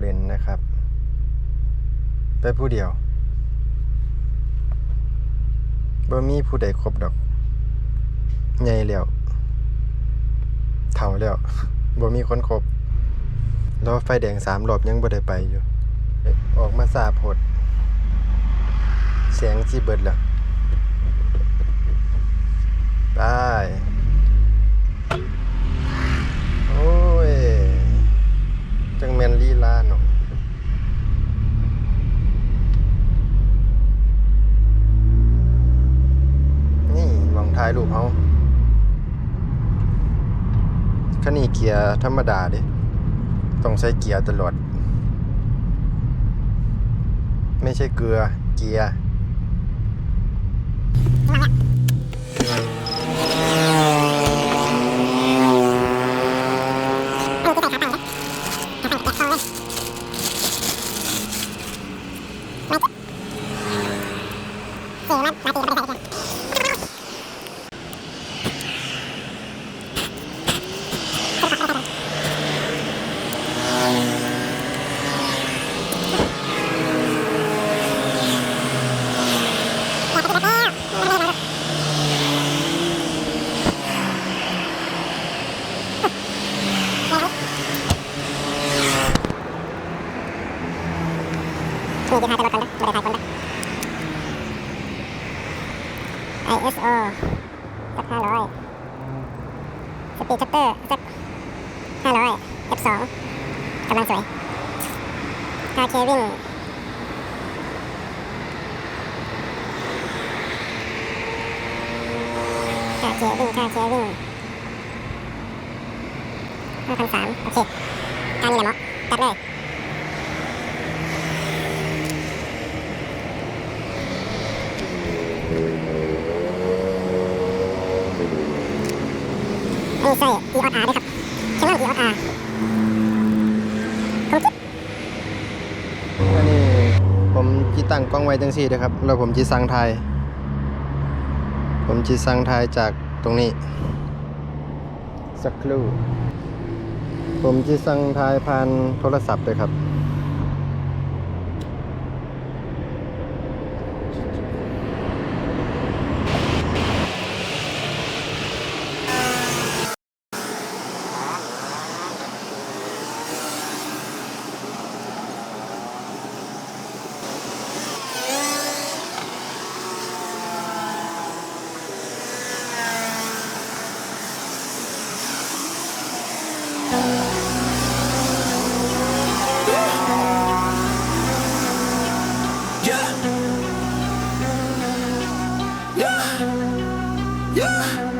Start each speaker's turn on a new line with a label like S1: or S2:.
S1: เล่นนะครับ ไปผู้เดียวบ่มีผู้ใดครบดอกใหญ่แล้วเฒ่าแล้วบ่มีคนครบรอไฟแดงสามรอบยังบ่ได้ไปอยู่เอ๊ะออกมาสาโพดเสียงที่เบิดแล้วไปโายรูปเขาคันนี้เกียร์ธรรมดาเดิต้องใช้เกียร์ตลอด ไม่ใช่เกลือเกียร์
S2: นี่จะถ่ายแต่รถก่อนนะไม่ได้ถ่ายคนนะ ISO สักห้าร้อยสปีดชัตเตอร์สักห้าร้อย F2 กำลังสวยค่าเควิ่งค่าเควิ่งค่าเควิ่งห้าพันสามโอเคการนี้แหละเหมาะตัดเลย นี่ใส่ e o r ด้วยครับเครื่อง e o r ผมคิด
S1: อันนี้ผมจีตั้งกล้องไว้จังซี่นะครับ แล้วผมจีสั่งถ่ายผมจีสั่งถ่ายจากตรงนี้ สักครู่ ผมจีสั่งถ่ายผ่านโทรศัพท์เลยครับ
S3: Yeah.